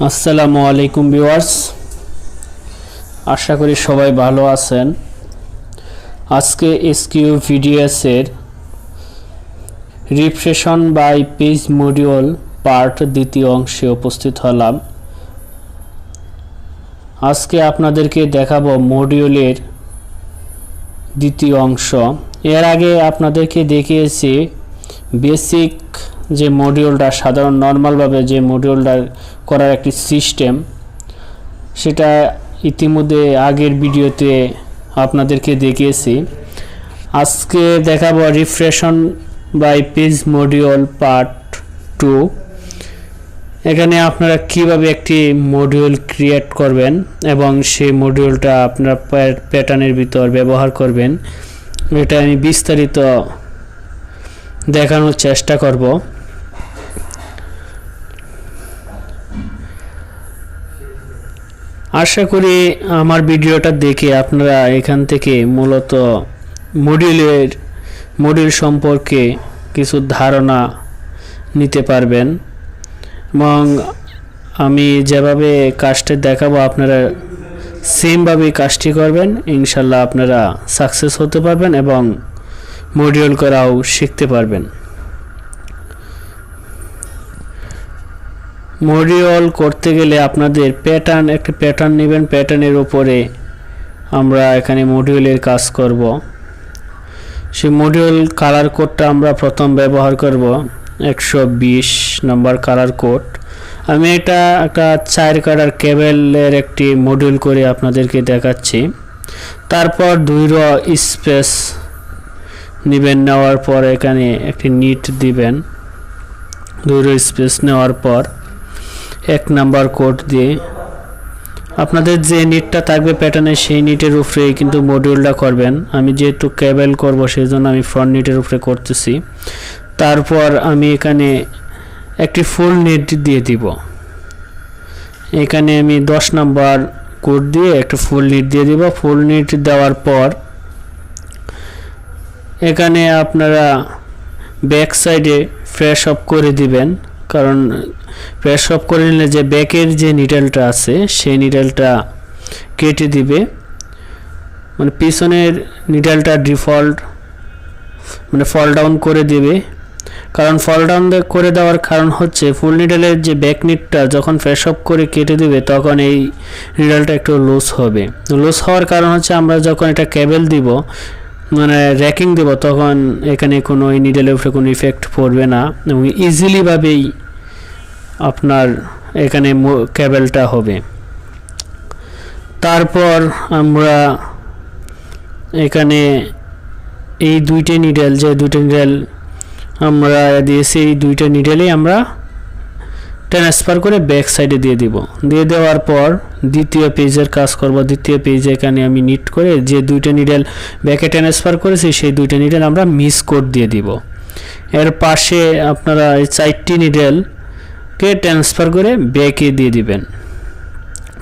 আসসালামু আলাইকুম ভিউয়ার্স। আশা করি সবাই ভালো আছেন। আজকে এসকিউ ভিডিএসের রিফ্রেশন বাই পেজ মডিউল পার্ট দ্বিতীয় অংশে উপস্থিত হলাম। আজকে আপনাদেরকে দেখাবো মডিউলের দ্বিতীয় অংশ। এর আগে আপনাদেরকে দেখিয়েছি বেসিক যে মডিউলটা সাধারণ নর্মালভাবে যে মডিউলটা করার একটি সিস্টেম সেটা ইতিমধ্যে আগের ভিডিওতে আপনাদেরকে দেখিয়েছি। আজকে দেখাবো রিফ্রেশন by page module part two এখানে আপনারা কীভাবে একটি মডিউল ক্রিয়েট করবেন এবং সেই মডিউলটা আপনার প্যাটার্নের ভিতর ব্যবহার করবেন, এটা আমি বিস্তারিত দেখানোর চেষ্টা করব। আশা করি আমার ভিডিওটা দেখে আপনারা এখান থেকে মূলত মডিউলের, মডিউল সম্পর্কে কিছু ধারণা নিতে পারবেন। এবং আমি যেভাবে কাজটা দেখাবো, আপনারা সেমভাবেই কাজটি করবেন। ইনশাল্লাহ আপনারা সাকসেস হতে পারবেন এবং মডিউল করাও শিখতে পারবেন। মডিউল করতে গেলে আপনাদের প্যাটার্ন একটা প্যাটার্ন নেবেন প্যাটার্নের উপরে আমরা এখানে মডিউলের কাজ করব। সেই মডিউল কালার কোডটা আমরা প্রথম ব্যবহার করব, একশো বিশ নম্বর কালার কোড আমি এটা একটা চার কালার কেবেলের একটি মডিউল করে আপনাদেরকে দেখাচ্ছি। তারপর দুই র স্পেস নেবেন নেওয়ার পর এখানে একটি নিট দিবেন। রো স্পেস নেওয়ার পর এক নাম্বার কোড দিয়ে আপনাদের যে নিটটা থাকবে প্যাটার্নে সেই নিটের উপরে কিন্তু মডিউলটা করবেন। আমি যেহেতু কেবেল করব সেই জন্য আমি ফ্রন্ট নিটের উপরে করতেছি। তারপর আমি এখানে একটি ফুল নেট দিয়ে দিব। এখানে আমি দশ নাম্বার কোড দিয়ে একটা ফুল নিট দিয়ে দিব। ফুল নিট দেওয়ার পর এখানে আপনারা ব্যাক সাইডে ফ্রেশ অফ করে দিবেন। কারণ ফ্রেশ অফ করে নিলে যে ব্যাকের যে নিডেলটা আছে, সেই নিডেলটা কেটে দিবে। মানে পিছনের নিডেলটা ডিফল্ট মানে ফল ডাউন করে দিবে। কারণ ফল ডাউন করে দেওয়ার কারণ হচ্ছে ফুল নিডেলের যে ব্যাক নিটটা যখন ফ্রেশ অফ করে কেটে দিবে, তখন এই নিডেলটা একটু লুজ হবে। লুজ হওয়ার কারণ হচ্ছে আমরা যখন এটা কেবল দিব মানে র্যাকিং দেব তখন এখানে কোনো এই নিডেলের উপরে কোনো ইফেক্ট পড়বে না এবং ইজিলিভাবেই আপনার এখানে কেবেলটা হবে। তারপর আমরা এখানে এই দুইটা নিডেল যে দুইটা নিডেল আমরা দিয়েছি এই দুইটা নিডেলেই আমরা ট্রান্সফার করে ব্যাক সাইডে দিয়ে দিব। দিয়ে দেওয়ার পর দ্বিতীয় পেজের কাজ করব। দ্বিতীয় পেজে এখানে আমি নিট করে যে দুইটা নিডেল ব্যাকে ট্রান্সফার করেছি, সেই দুইটা নিডেল আমরা মিস কোড দিয়ে দিব। এর পাশে আপনারা এই চারটি নিডেলকে ট্রান্সফার করে ব্যাকে দিয়ে দিবেন।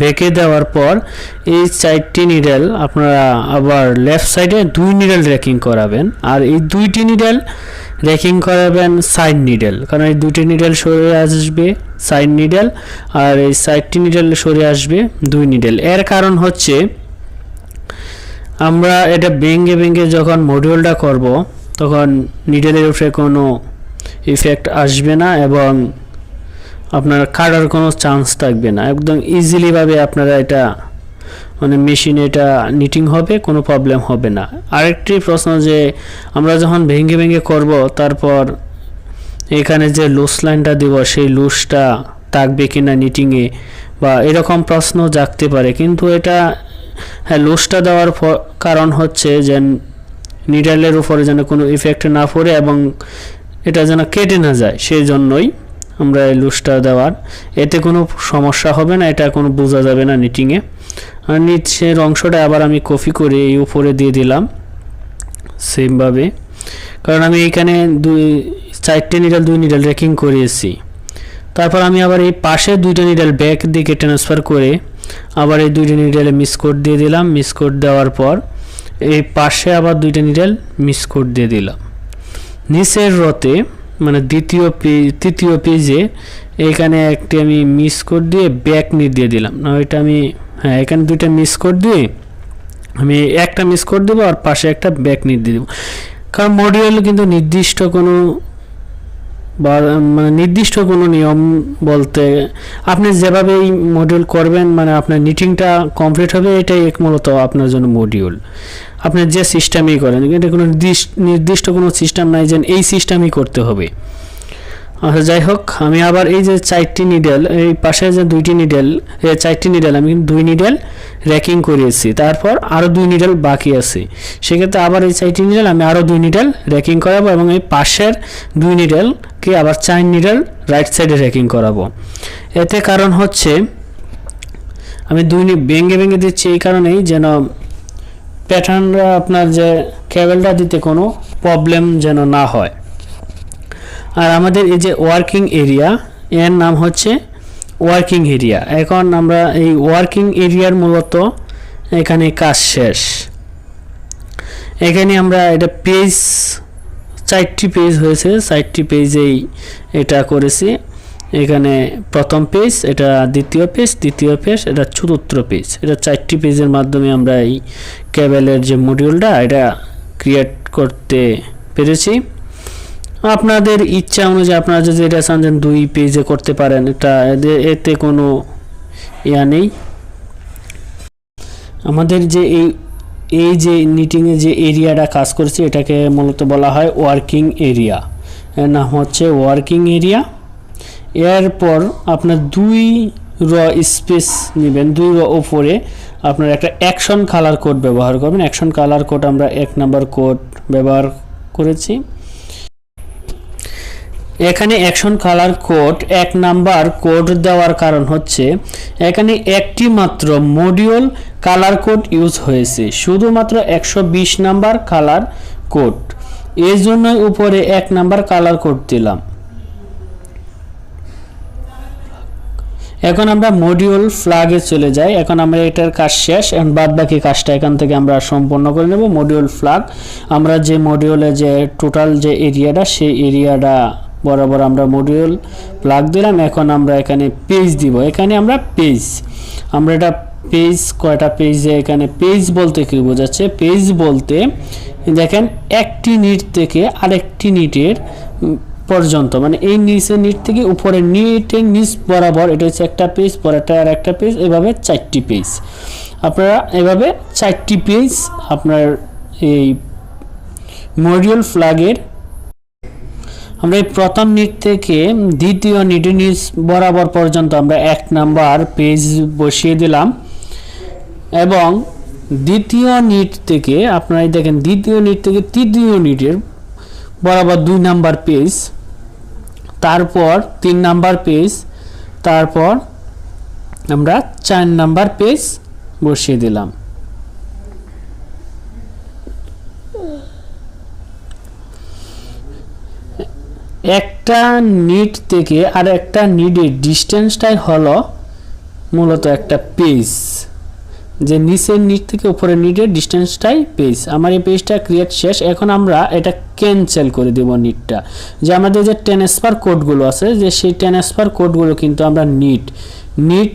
ব্যাকে দেওয়ার পর এই চারটি নিডেল আপনারা আবার লেফট সাইডে দুই নিডেল র্যাকিং করাবেন। আর এই দুইটি নিডেল র্যাকিং করাবেন সাইড নিডেল। কারণ এই দুটি নিডেল সরে আসবে, সাইড নিডেল, আর এই সাইডটি নিডেল সরে আসবে দুই নিডেল। এর কারণ হচ্ছে, আমরা এটা ভেঙে ভেঙে যখন মডিউলটা করব, তখন নিডেলের উপরে কোনো ইফেক্ট আসবে না এবং আপনার কাটার কোনো চান্স থাকবে না। একদম ইজিলিভাবে আপনারা এটা মানে মেশিনে এটা নিটিং হবে, কোনো প্রবলেম হবে না। আরেকটি প্রশ্ন যে, আমরা যখন ভেঙে ভেঙে করব, তারপর এখানে যে লুস লাইনটা দিব, সেই লুসটা থাকবে কি না নিটিংয়ে বা এরকম প্রশ্ন জাগতে পারে। কিন্তু এটা হ্যাঁ লুসটা দেওয়ার কারণ হচ্ছে যে নিডালের উপরে যেন কোনো ইফেক্ট না পড়ে এবং এটা যেন কেটে না যায় সেই জন্যই আমরা এই লুসটা দেওয়ার। এতে কোনো সমস্যা হবে না, এটা কোনো বোঝা যাবে না নিটিংয়ে আর নিচের অংশটা আবার আমি কপি করে এই উপরে দিয়ে দিলাম সেমভাবে কারণ আমি এখানে দুই, চারটে নিডাল দুই নিডাল রেকিং করিয়েছি তারপর আমি আবার এই পাশে দুইটা নিডাল ব্যাক দিকে ট্রান্সফার করে আবার এই দুইটা নিডালে মিস কোড দিয়ে দিলাম। মিস কোড দেওয়ার পর এই পাশে আবার দুইটা নিডাল মিস কোড দিয়ে দিলাম। নিচের রতে মানে দ্বিতীয় পেজ তৃতীয় পেজে এখানে একটি আমি মিস কোড দিয়ে ব্যাক নিট দিয়ে দিলাম। না ওইটা আমি হ্যাঁ এখানে দুইটা মিস কোড দিয়ে আমি একটা মিস কোড দেবো আর পাশে একটা ব্যাক নিট দিয়ে দেবো। কারণ মডিউল কিন্তু নির্দিষ্ট কোনো বা মানে নির্দিষ্ট কোনো নিয়ম বলতে আপনি যেভাবে এই মডিউল করবেন মানে আপনার নিটিংটা কমপ্লিট হবে, এটাই এক মূলত আপনার জন্য মডিউল আপনি যে সিস্টেমেই করেন এটা কোনো নির্দিষ্ট কোনো সিস্টেম নাই যে এই সিস্টেমই করতে হবে। আচ্ছা যাই হোক, আমি আবার এই যে চারটি নিডেল এই পাশে যে দুইটি নিডেল এই চারটি নিডেল আমি দুই নিডেল র্যাকিং করিয়েছি তারপর আরও দুই নিডেল বাকি আছে। সেক্ষেত্রে আবার এই চারটি নিডেল আমি আরও দুই নিডেল র্যাকিং করাবো এবং এই পাশের দুই নিডেলকে আবার চার নিডেল রাইট সাইডে র্যাকিং করাবো। এতে কারণ হচ্ছে, আমি দুই ভেঙে ভেঙে দিচ্ছি এই কারণেই যেন প্যাটার্নরা আপনার যে কেবলটা দিতে কোনো প্রবলেম যেন না হয়। আর আমাদের এই যে ওয়ার্কিং এরিয়া এর নাম হচ্ছে ওয়ার্কিং এরিয়া এখন আমরা এই ওয়ার্কিং এরিয়ার মূলত এখানে কাজ শেষ। এখানে আমরা এটা পেজ চারটি পেজ হয়েছে। চারটি পেজেই এটা করেছি। এখানে প্রথম পেজ এটা দ্বিতীয় পেজ তৃতীয় পেজ এটা চতুর্থ পেজ এটা চারটি পেজের মাধ্যমে আমরা এই কেবেলের যে মডিউলটা এটা ক্রিয়েট করতে পেরেছি। আপনাদের ইচ্ছা অনুযায়ী আপনারা যদি এটা চান দুই পেজে করতে পারেন, এটা এতে কোনো ইয়া নেই। আমাদের যে এই এই যে নিটিংয়ে যে এরিয়াটা কাজ করছে, এটাকে মূলত বলা হয় ওয়ার্কিং এরিয়া এর নাম হচ্ছে ওয়ার্কিং এরিয়া এরপর আপনার দুই র স্পেস নেবেন, দুই র ওপরে আপনার একটা অ্যাকশন কালার কোড ব্যবহার করবেন। অ্যাকশন কালার কোড আমরা এক নাম্বার কোড ব্যবহার করেছি। এখানে অ্যাকশন কালার কোড এক নাম্বার কোড দেওয়ার কারণ হচ্ছে, এখানে একটি মাত্র মডিউল কালার কোড ইউজ হয়েছে, শুধুমাত্র একশো বিশ নাম্বার কালার কোড এই জন্যই উপরে এক নাম্বার কালার কোড দিলাম। এখন আমরা মডিউল ফ্ল্যাগে চলে যাই। এখন আমরা এটার কাজ শেষ, এখন বাদ বাকি কাজটা এখান থেকে আমরা সম্পন্ন করে নেব। মডিউল ফ্ল্যাগ আমরা যে মডিউলে যে টোটাল যে এরিয়াটা সেই এরিয়াটা বরাবর আমরা মডিউল প্লাগ দিলাম, এখন আমরা এখানে পেজ দিব। এখানে আমরা পেজ আমরা এটা পেজ কয়টা পেজে এখানে পেজ বলতে কি বোঝাচ্ছে? পেজ বলতে দেখেন একটি নিট থেকে আরেকটি নিটের পর্যন্ত মানে এই নিচের নিট থেকে উপরে নিটের নিচ বরাবর, এটা হচ্ছে একটা পেজ পরেরটা আর একটা পেজ এভাবে চারটি পেজ আপনারা এভাবে চারটি পেজ আপনার এই মডিউল ফ্ল্যাগের আমরা এই প্রথম নিট থেকে দ্বিতীয় নিটের নিচ বরাবর পর্যন্ত আমরা এক নাম্বার পেজ বসিয়ে দিলাম। এবং দ্বিতীয় নিট থেকে আপনারা দেখেন, দ্বিতীয় নিট থেকে তৃতীয় নিটের বরাবর দুই নাম্বার পেজ, তারপর তিন নাম্বার পেজ, তারপর আমরা চার নাম্বার পেজ বসিয়ে দিলাম। একটা নিট থেকে আর একটা নিডের ডিস্টেন্সটাই হলো মূলত একটা পেজ যে নিচের নিট থেকে উপরের নিটের ডিস্টেন্সটাই পেজ আমার এই পেজটা ক্রিয়েট শেষ। এখন আমরা এটা ক্যান্সেল করে দেব নিটটা যে আমাদের যে ট্রান্সফার কোডগুলো আছে, যে সেই ট্রান্সফার কোডগুলো কিন্তু আমরা নিট নিট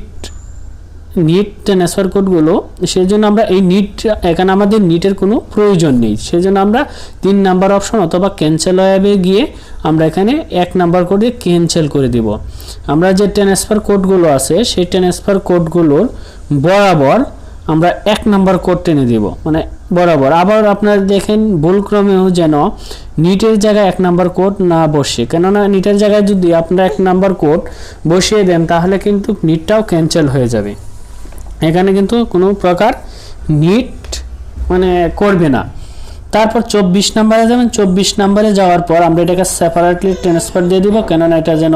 নিট ট্রান্সফার কোডগুলো সেই জন্য আমরা এই নিট এখানে আমাদের নিটের কোনো প্রয়োজন নেই। সেই জন্য আমরা তিন নাম্বার অপশন অথবা ক্যান্সেল ওয়েবে গিয়ে আমরা এখানে এক নাম্বার কোডে ক্যান্সেল করে দিব। আমরা যে ট্রান্সফার কোডগুলো আছে, সেই ট্রান্সফার কোডগুলোর বরাবর আমরা এক নাম্বার কোড টেনে দেব। মানে বরাবর। আবার আপনারা দেখেন, ভুলক্রমেও যেন নিটের জায়গায় এক নাম্বার কোড না বসে। কেননা নিটের জায়গায় যদি আপনারা এক নাম্বার কোড বসিয়ে দেন, তাহলে কিন্তু নিটটাও ক্যান্সেল হয়ে যাবে। এখানে কিন্তু কোনো প্রকার নিট মানে করবে না। তারপর চব্বিশ নাম্বারে যাবেন, চব্বিশ নাম্বারে যাওয়ার পর আমরা এটাকে সেপারেটলি ট্রান্সফার দিয়ে দিব, কেননা এটা যেন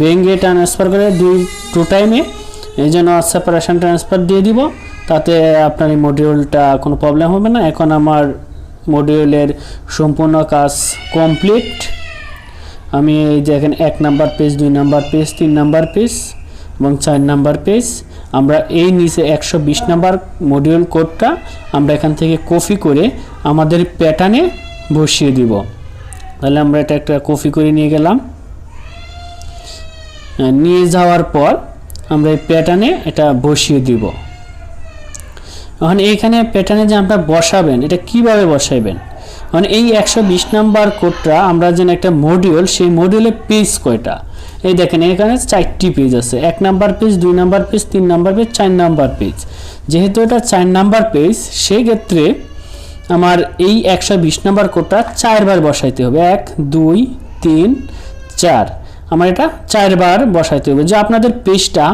ভেঙে ট্রান্সফার করে দুই টু টাইমে এই জন্য সেপারেশন ট্রান্সফার দিয়ে দিব, তাতে আপনার এই মডিউলটা কোনো প্রবলেম হবে না। এখন আমার মডিউলের সম্পূর্ণ কাজ কমপ্লিট আমি এই যে এখানে এক নাম্বার পেজ দুই নাম্বার পেজ তিন নাম্বার পেজ এবং চার নাম্বার পেজ আমরা এই নিচে একশো বিশ নাম্বার মডিউল কোডটা আমরা এখান থেকে কপি করে আমাদের প্যাটার্নে বসিয়ে দিব। তাহলে আমরা এটা একটা কপি করে নিয়ে গেলাম। নিয়ে যাওয়ার পর আমরা এই প্যাটার্নে এটা বসিয়ে দিব। এখন এইখানে প্যাটার্নে যে আপনারা বসাবেন, এটা কীভাবে বসাইবেন? মানে এই একশো বিশ নাম্বার কোডটা আমরা যেন একটা মডিউল সেই মডিউলে পেজ কয়টা? এই দেখেন, এখানে চারটি পেজ আছে। এক নাম্বার পেজ দুই নাম্বার পেজ তিন নাম্বার পেজ চার নাম্বার পেজ যেহেতু এটা চার নাম্বার পেজ সেই ক্ষেত্রে আমার এই একশো বিশ নাম্বার কোডটা চারবার বসাইতে হবে। এক, দুই, তিন, চার। আমার এটা চারবার বসাইতে হবে। যে আপনাদের পেজটা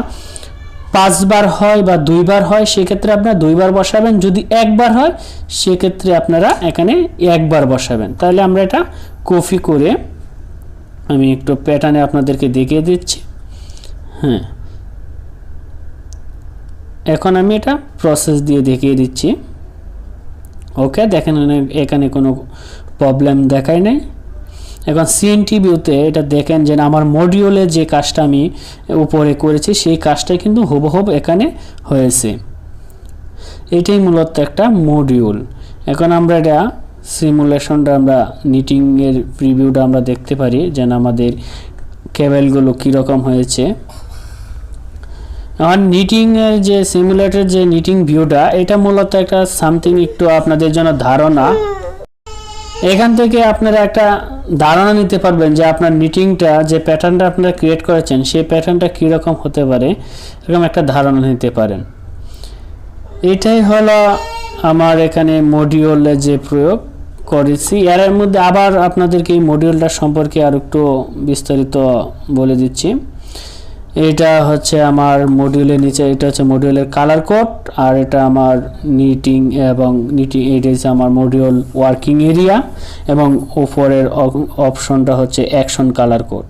পাঁচবার হয় বা দুইবার হয়, সেক্ষেত্রে আপনারা দুইবার বসাবেন। যদি একবার হয়, সেক্ষেত্রে আপনারা এখানে একবার বসাবেন। তাহলে আমরা এটা কপি করে আমি একটু প্যাটার্নে আপনাদেরকে দেখিয়ে দিচ্ছি। হ্যাঁ। এখন আমি এটা প্রসেস দিয়ে দেখিয়ে দিচ্ছি। ওকে, দেখেন এখানে- কোনো প্রবলেম দেখায় নাই। এখন সিএনটি ভিউতে এটা দেখেন যে আমার মডিউলে যে কাজটা আমি উপরে করেছি, সেই কাজটাই কিন্তু হুবহুব এখানে হয়েছে। এটাই মূলত একটা মডিউল এখন আমরা এটা সিমুলেশনটা আমরা নিটিংয়ের প্রিভিউটা আমরা দেখতে পারি যেন আমাদের কেবেলগুলো কীরকম হয়েছে। আমার নিটিংয়ের যে সিমুলেটের যে নিটিং ভিউটা এটা মূলত একটা সামথিং একটু আপনাদের জন্য ধারণা। এখান থেকে আপনারা একটা ধারণা নিতে পারবেন যে আপনার নিটিংটা যে প্যাটার্নটা আপনারা ক্রিয়েট করেছেন, সেই প্যাটার্নটা কীরকম হতে পারে, এরকম একটা ধারণা নিতে পারেন। এটাই হলো আমার এখানে মডিউলে যে প্রয়োগ করেছি। এর মধ্যে আবার আপনাদেরকে এই মডিউলটা সম্পর্কে আর একটু বিস্তারিত বলে দিচ্ছি। এটা হচ্ছে আমার মডিউলের নিচে, এটা হচ্ছে মডিউলের কালার কোড আর এটা আমার নিটিং এবং নিটিং এটা হচ্ছে আমার মডিউল ওয়ার্কিং এরিয়া এবং উপরের অপশনটা হচ্ছে অ্যাকশন কালার কোড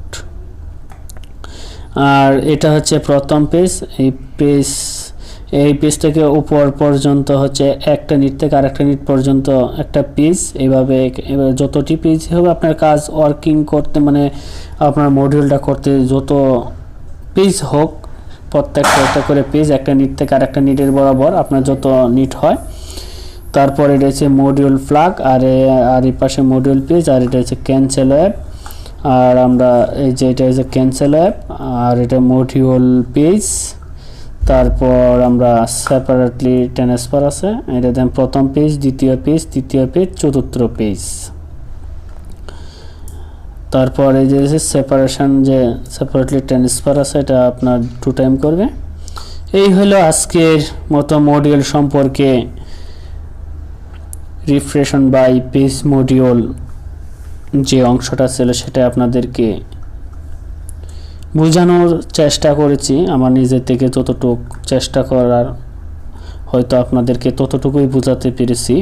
আর এটা হচ্ছে প্রথম পেজ এই পেজ এই পেজ থেকে উপর পর্যন্ত হচ্ছে একটা নিট থেকে আরেকটা নিট পর্যন্ত একটা পেজ এইভাবে এবার যতটি পেজ হবে আপনার কাজ ওয়ার্কিং করতে মানে আপনার মডিউলটা করতে যত পেজ হোক, প্রত্যেকটা একটা করে পেজ একটা নিট থেকে আরেকটা নিটের বরাবর আপনার যত নিট হয়। তারপর হচ্ছে মডিউল ফ্লাগ আর আর এই পাশে মডিউল পেজ আর এটা হচ্ছে ক্যান্সেল অ্যাপ আর আমরা এই যে এটা হচ্ছে ক্যান্সেল অ্যাপ আর এটা মডিউল পেজ তারপর আমরা সেপারেটলি ট্রান্সফার আছে। এটা দেন প্রথম পেজ দ্বিতীয় পেজ তৃতীয় পেজ চতুর্থ পেজ তারপর এই যে সেপারেশন যে সেপারেটলি ট্রান্সফার আছে, এটা আপনার টু টাইম করবে। এই হলো আজকের মতো মডিউল সম্পর্কে রিফ্রেশন বাই পেজ মডিউল যে অংশটা ছিল সেটা আপনাদেরকে বোঝানোর চেষ্টা করেছি। আমার নিজের থেকে যতটুক চেষ্টা করার হয়তো আপনাদেরকে ততটুকুই বোঝাতে পেরেছি।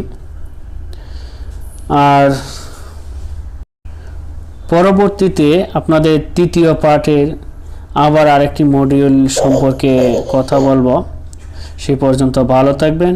আর পরবর্তীতে আপনাদের তৃতীয় পার্টের আবার আরেকটি মডিউল সম্পর্কে কথা বলব। সে পর্যন্ত ভালো থাকবেন।